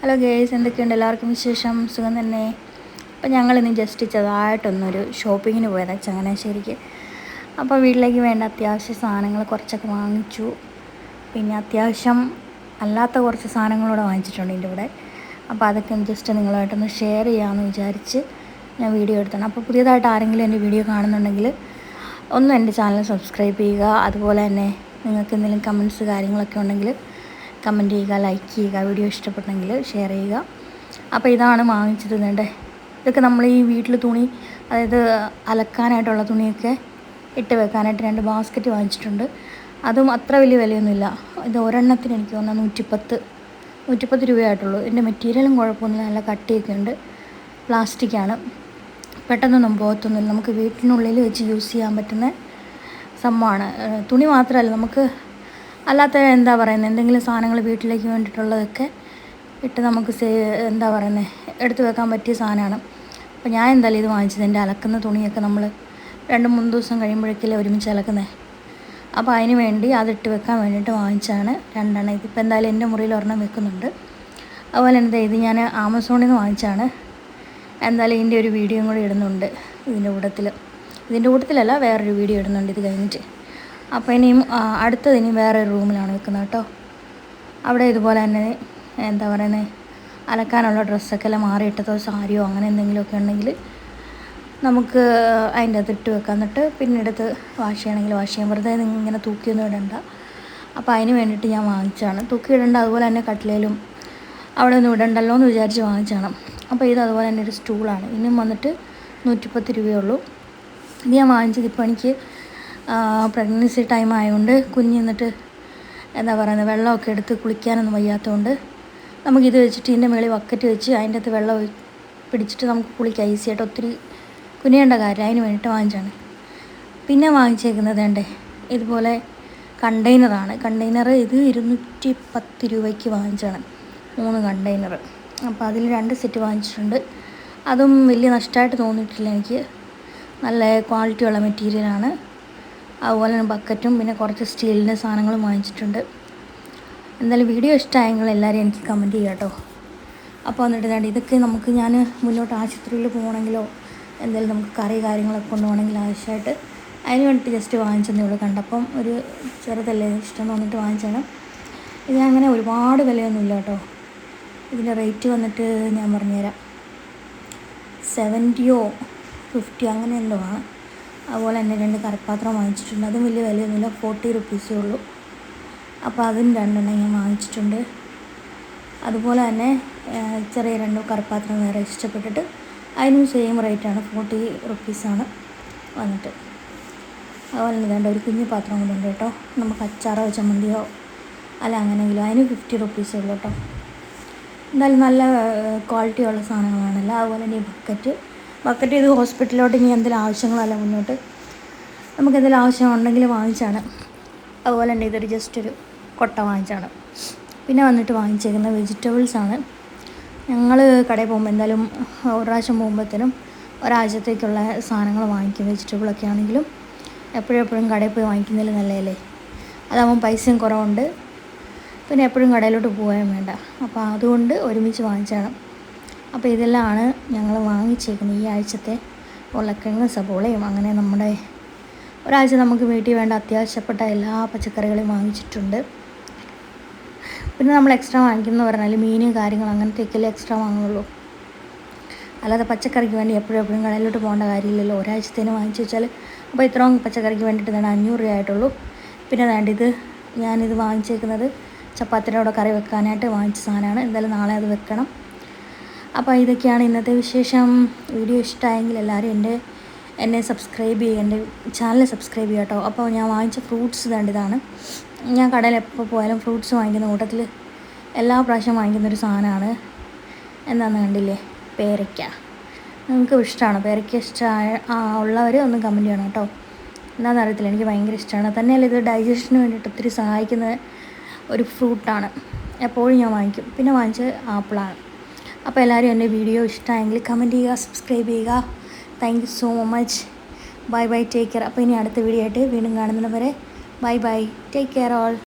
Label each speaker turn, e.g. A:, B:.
A: Hello girls എന്തൊക്കെയുണ്ട്? എല്ലാവർക്കും വിശേഷം? സുഖം തന്നെ. അപ്പം ഞങ്ങളിന്ന് ജസ്റ്റ് ചെറുതായിട്ടൊന്നൊരു ഷോപ്പിങ്ങിന് പോയതാണ് ചങ്ങനാശ്ശേരിക്ക്. അപ്പോൾ വീട്ടിലേക്ക് വേണ്ട അത്യാവശ്യ സാധനങ്ങൾ കുറച്ചൊക്കെ വാങ്ങിച്ചു. പിന്നെ അത്യാവശ്യം അല്ലാത്ത കുറച്ച് സാധനങ്ങളൂടെ വാങ്ങിച്ചിട്ടുണ്ട് എന്റെ ഇവിടെ അപ്പോൾ അതൊക്കെ ജസ്റ്റ് നിങ്ങളുമായിട്ടൊന്ന് ഷെയർ ചെയ്യാമെന്ന് വിചാരിച്ച് ഞാൻ വീഡിയോ എടുത്താണ്. അപ്പോൾ പുതിയതായിട്ട് ആരെങ്കിലും എന്റെ വീഡിയോ കാണുന്നുണ്ടെങ്കിൽ ഒന്ന് എന്റെ ചാനൽ സബ്സ്ക്രൈബ് ചെയ്യുക. അതുപോലെ തന്നെ നിങ്ങൾക്ക് എന്തെങ്കിലും കമൻസ് കാര്യങ്ങളൊക്കെ ഉണ്ടെങ്കിൽ കമന്റ് ചെയ്യുക ലൈക്ക് ചെയ്യുക വീഡിയോ ഇഷ്ടപ്പെട്ടെങ്കിൽ ഷെയർ ചെയ്യുക. അപ്പോൾ ഇതാണ് വാങ്ങിച്ചത് വേണ്ടേ ഇതൊക്കെ നമ്മൾ ഈ വീട്ടിൽ തുണി അതായത് അലക്കാനായിട്ടുള്ള തുണിയൊക്കെ ഇട്ട് വെക്കാനായിട്ട് രണ്ട് ബാസ്ക്കറ്റ് വാങ്ങിച്ചിട്ടുണ്ട്. അതും അത്ര വലിയ വിലയൊന്നുമില്ല. ഇത് ഒരെണ്ണത്തിന് എനിക്ക് തോന്നുന്നത് നൂറ്റിപ്പത്ത് നൂറ്റിപ്പത്ത് രൂപയായിട്ടുള്ളൂ. ഇതിന്റെ മെറ്റീരിയലും കുഴപ്പമൊന്നുമില്ല. നല്ല കട്ടിയൊക്കെ ഉണ്ട്. പ്ലാസ്റ്റിക്കാണ് പെട്ടെന്നൊന്നും പോകത്തൊന്നുമില്ല. നമുക്ക് വീട്ടിനുള്ളിൽ വെച്ച് യൂസ് ചെയ്യാൻ പറ്റുന്ന സംഭവമാണ്. തുണി മാത്രമല്ല നമുക്ക് അല്ലാത്ത എന്താ പറയുന്നത് എന്തെങ്കിലും സാധനങ്ങൾ വീട്ടിലേക്ക് വേണ്ടിയിട്ടുള്ളതൊക്കെ ഇട്ട് നമുക്ക് സേ എന്താ പറയുന്നത് എടുത്തു വെക്കാൻ പറ്റിയ സാധനമാണ്. അപ്പോൾ ഞാൻ എന്തായാലും ഇത് വാങ്ങിച്ചത്. എന്റെ അലക്കുന്ന തുണിയൊക്കെ നമ്മൾ രണ്ട് മൂന്ന് ദിവസം കഴിയുമ്പോഴേക്കല്ലേ ഒരുമിച്ച് അലക്കുന്നത് അപ്പോൾ അതിന് വേണ്ടി അതിട്ട് വെക്കാൻ വേണ്ടിയിട്ട് വാങ്ങിച്ചാണ് രണ്ടെണ്ണം. ഇതിപ്പോൾ എന്തായാലും എന്റെ മുറിയിൽ ഒരെണ്ണം വെക്കുന്നുണ്ട്. അതുപോലെ എന്താ ഇത് ഞാൻ ആമസോണിൽ നിന്ന് വാങ്ങിച്ചാണ് എന്തായാലും ഇതിന്റെ ഒരു വീഡിയോയും കൂടി ഇടുന്നുണ്ട് ഇതിന്റെ കൂട്ടത്തിൽ ഇതിന്റെ കൂട്ടത്തിലല്ല വേറൊരു വീഡിയോ ഇടുന്നുണ്ട് ഇത് കഴിഞ്ഞിട്ട്. അപ്പോൾ ഇനിയും അടുത്തത് ഇനി വേറെ ഒരു റൂമിലാണ് വെക്കുന്നത് കേട്ടോ. അവിടെ ഇതുപോലെ തന്നെ എന്താ പറയുന്നത് അലക്കാനുള്ള ഡ്രസ്സൊക്കെ എല്ലാം മാറിയിട്ടതോ സാരിയോ അങ്ങനെ എന്തെങ്കിലുമൊക്കെ ഉണ്ടെങ്കിൽ നമുക്ക് അതിന്റെ അത് ഇട്ട് വെക്കാം. എന്നിട്ട് പിന്നെ എടുത്ത് വാഷ് ചെയ്യണമെങ്കിൽ വാഷ് ചെയ്യാം. വെറുതെ ഇങ്ങനെ തൂക്കിയൊന്നും ഇടണ്ട. അപ്പോൾ അതിന് വേണ്ടിയിട്ട് ഞാൻ വാങ്ങിച്ചാണ് തൂക്കി ഇടേണ്ട അതുപോലെ തന്നെ കട്ടിലേലും അവിടെ ഒന്നും ഇടണ്ടല്ലോ എന്ന് വിചാരിച്ച് വാങ്ങിച്ചാണ് അപ്പോൾ ഇത് അതുപോലെ തന്നെ ഒരു സ്റ്റൂളാണ്. ഇനിയും വന്നിട്ട് നൂറ്റിപ്പത്ത് രൂപയേ ഉള്ളൂ. ഇത് ഞാൻ വാങ്ങിച്ചത് ഇപ്പോൾ എനിക്ക് പ്രഗ്നൻസി ടൈം ആയതുകൊണ്ട് കുഞ്ഞ് എന്നിട്ട് എന്താ പറയുന്നത് വെള്ളമൊക്കെ എടുത്ത് കുളിക്കാനൊന്നും വയ്യാത്തതുകൊണ്ട് നമുക്കിത് വെച്ചിട്ട് ഇതിന്റെ മേളിൽ വക്കറ്റ് വെച്ച് അതിന്റെ അകത്ത് വെള്ളം പിടിച്ചിട്ട് നമുക്ക് കുളിക്കാം. ഈസിയായിട്ട് ഒത്തിരി കുനിയേണ്ട കാര്യം അതിന് വേണ്ടിയിട്ട് വാങ്ങിച്ചാണ് പിന്നെ വാങ്ങിച്ചേക്കുന്നത് വേണ്ടേ ഇതുപോലെ കണ്ടെയ്നറാണ്. കണ്ടെയ്നർ ഇത് ഇരുന്നൂറ്റി പത്ത് രൂപയ്ക്ക് വാങ്ങിച്ചാണ് മൂന്ന് കണ്ടെയ്നർ. അപ്പോൾ അതിൽ രണ്ട് സെറ്റ് വാങ്ങിച്ചിട്ടുണ്ട്. അതും വലിയ നഷ്ടമായിട്ട് തോന്നിയിട്ടില്ല എനിക്ക്. നല്ല ക്വാളിറ്റിയുള്ള മെറ്റീരിയലാണ് അതുപോലെ തന്നെ ബക്കറ്റും പിന്നെ കുറച്ച് സ്റ്റീലിന്റെ സാധനങ്ങളും വാങ്ങിച്ചിട്ടുണ്ട്. എന്തായാലും വീഡിയോ ഇഷ്ടമായെങ്കിൽ എല്ലാവരും എനിക്ക് കമന്റ് ചെയ്യാം കേട്ടോ. അപ്പോൾ വന്നിട്ട് വേണ്ട ഇതൊക്കെ നമുക്ക് ഞാൻ മുന്നോട്ട് ആശുപത്രിയിൽ പോകണമെങ്കിലോ എന്തായാലും നമുക്ക് കറി കാര്യങ്ങളൊക്കെ കൊണ്ടുപോകണമെങ്കിൽ ആവശ്യമായിട്ട് അതിന് വേണ്ടിയിട്ട് ജസ്റ്റ് വാങ്ങിച്ചതേ ഉള്ളൂ. കണ്ടപ്പം ഒരു ചെറുതല്ലേ ഇഷ്ടം തോന്നിട്ട് വാങ്ങിച്ചാണ് ഇതിനങ്ങനെ ഒരുപാട് വിലയൊന്നുമില്ല കേട്ടോ. ഇതിന്റെ റേറ്റ് വന്നിട്ട് ഞാൻ പറഞ്ഞുതരാം. സെവന്റിയോ ഫിഫ്റ്റിയോ അങ്ങനെ എന്തോ ആണ്. അതുപോലെ തന്നെ രണ്ട് കറിപ്പാത്രം വാങ്ങിച്ചിട്ടുണ്ട്. അതും വലിയ വിലയൊന്നുമില്ല. ഫോർട്ടി റുപ്പീസേ ഉള്ളൂ. അപ്പോൾ അതും രണ്ടെണ്ണം ഞാൻ വാങ്ങിച്ചിട്ടുണ്ട്. അതുപോലെ തന്നെ ചെറിയ രണ്ട് കറിപ്പാത്രം വേറെ ഇഷ്ടപ്പെട്ടിട്ട് അതിനും സെയിം റേറ്റാണ് ഫോർട്ടി റുപ്പീസാണ് വന്നിട്ട്. അതുപോലെ തന്നെ വേണ്ട ഒരു കുഞ്ഞു പാത്രം കൂടെ ഉണ്ട് കേട്ടോ. നമുക്ക് അച്ചാറോ ചമ്മന്തിയോ അല്ല അങ്ങനെയെങ്കിലും അതിന് ഫിഫ്റ്റി റുപ്പീസേ ഉള്ളൂ കേട്ടോ. എന്തായാലും നല്ല ക്വാളിറ്റിയുള്ള സാധനങ്ങളാണല്ലോ. അതുപോലെ തന്നെ ഈ ബക്കറ്റ് ബക്കറ്റ് ചെയ്ത് ഹോസ്പിറ്റലിലോട്ട് ഇനി എന്തെങ്കിലും ആവശ്യങ്ങളല്ല മുന്നോട്ട്. നമുക്ക് എന്തെങ്കിലും ആവശ്യമുണ്ടെങ്കിൽ വാങ്ങിച്ചാണ്. അതുപോലെ തന്നെ ഇതൊരു ജസ്റ്റ് ഒരു കൊട്ട വാങ്ങിച്ചാണ്. പിന്നെ വന്നിട്ട് വാങ്ങിച്ചേക്കുന്ന വെജിറ്റബിൾസാണ് ഞങ്ങൾ കടയിൽ പോകുമ്പോൾ എന്തായാലും ഒരു പ്രാവശ്യം പോകുമ്പോഴത്തേനും ഒരാഴ്ചത്തേക്കുള്ള സാധനങ്ങൾ വാങ്ങിക്കും. വെജിറ്റബിളൊക്കെ ആണെങ്കിലും എപ്പോഴും എപ്പോഴും കടയിൽ പോയി വാങ്ങിക്കുന്നതിൽ നല്ലതല്ലേ? അതാകുമ്പോൾ പൈസയും കുറവുണ്ട്. പിന്നെ എപ്പോഴും കടയിലോട്ട് പോകാൻ വേണ്ട. അപ്പോൾ അതുകൊണ്ട് ഒരുമിച്ച് വാങ്ങിച്ചാണ്. അപ്പോൾ ഇതെല്ലാമാണ് ഞങ്ങൾ വാങ്ങിച്ചേക്കുന്നത് ഈ ആഴ്ചത്തെ ഉരുളക്കിഴങ്ങ് സബോളയും. അങ്ങനെ നമ്മുടെ ഒരാഴ്ച നമുക്ക് വീട്ടിൽ വേണ്ട അത്യാവശ്യപ്പെട്ട എല്ലാ പച്ചക്കറികളും വാങ്ങിച്ചിട്ടുണ്ട്. പിന്നെ നമ്മൾ എക്സ്ട്രാ വാങ്ങിക്കുന്ന പറഞ്ഞാൽ മീൻ കാര്യങ്ങൾ അങ്ങനത്തെയൊക്കെയല്ലേ എക്സ്ട്രാ വാങ്ങുള്ളൂ. അല്ലാതെ പച്ചക്കറിക്ക് വേണ്ടി എപ്പോഴും എപ്പോഴും കടയിലോട്ട് പോകേണ്ട കാര്യമില്ലല്ലോ. ഒരാഴ്ചത്തേന് വാങ്ങിച്ചു വെച്ചാൽ അപ്പോൾ ഇത്രയും പച്ചക്കറിക്ക് വേണ്ടിയിട്ട് വേണം അഞ്ഞൂറ് രൂപ ആയിട്ടുള്ളൂ. പിന്നെ വേണ്ട ഇത് ഞാനിത് വാങ്ങിച്ചേക്കുന്നത് ചപ്പാത്തിനോട് കറി വെക്കാനായിട്ട് വാങ്ങിച്ച സാധനമാണ്. എന്തായാലും നാളെ അത് വെക്കണം. അപ്പോൾ ഇതൊക്കെയാണ് ഇന്നത്തെ വിശേഷം. വീഡിയോ ഇഷ്ടമായെങ്കിൽ എല്ലാവരും എന്റെ എന്നെ സബ്സ്ക്രൈബ് ചെയ്യുക എന്റെ ചാനൽ സബ്സ്ക്രൈബ് ചെയ്യുക കേട്ടോ. അപ്പോൾ ഞാൻ വാങ്ങിച്ച ഫ്രൂട്ട്സ് ഇതാണ്. ഞാൻ കടയിൽ എപ്പോൾ പോയാലും ഫ്രൂട്ട്സ് വാങ്ങിക്കുന്ന കൂട്ടത്തിൽ എല്ലാ പ്രാവശ്യം വാങ്ങിക്കുന്ന ഒരു സാധനമാണ്. എന്താണെന്ന് കണ്ടില്ലേ? പേരയ്ക്ക. നിങ്ങൾക്ക് ഇഷ്ടമാണോ? പേരയ്ക്ക ഇഷ്ടമായ ഉള്ളവർ ഒന്ന് കമന്റ് ചെയ്യണം കേട്ടോ. എന്താണെന്ന് അറിയത്തില്ല എനിക്ക് ഭയങ്കര ഇഷ്ടമാണ്. തന്നെയല്ല ഇത് ഡൈജഷന് വേണ്ടിയിട്ട് ഒത്തിരി സഹായിക്കുന്ന ഒരു ഫ്രൂട്ടാണ് എപ്പോഴും ഞാൻ വാങ്ങിക്കും. പിന്നെ വാങ്ങിച്ചത് ആപ്പിളാണ് അപ്പോൾ എല്ലാവരും എന്റെ വീഡിയോ ഇഷ്ടമായെങ്കിൽ കമന്റ് ചെയ്യുക സബ്സ്ക്രൈബ് ചെയ്യുക. Thank you so much bye bye take care അപ്പോൾ ഇനി അടുത്ത വീഡിയോ ആയിട്ട് വീണ്ടും കാണുന്നവരെ വരെ bye bye take care all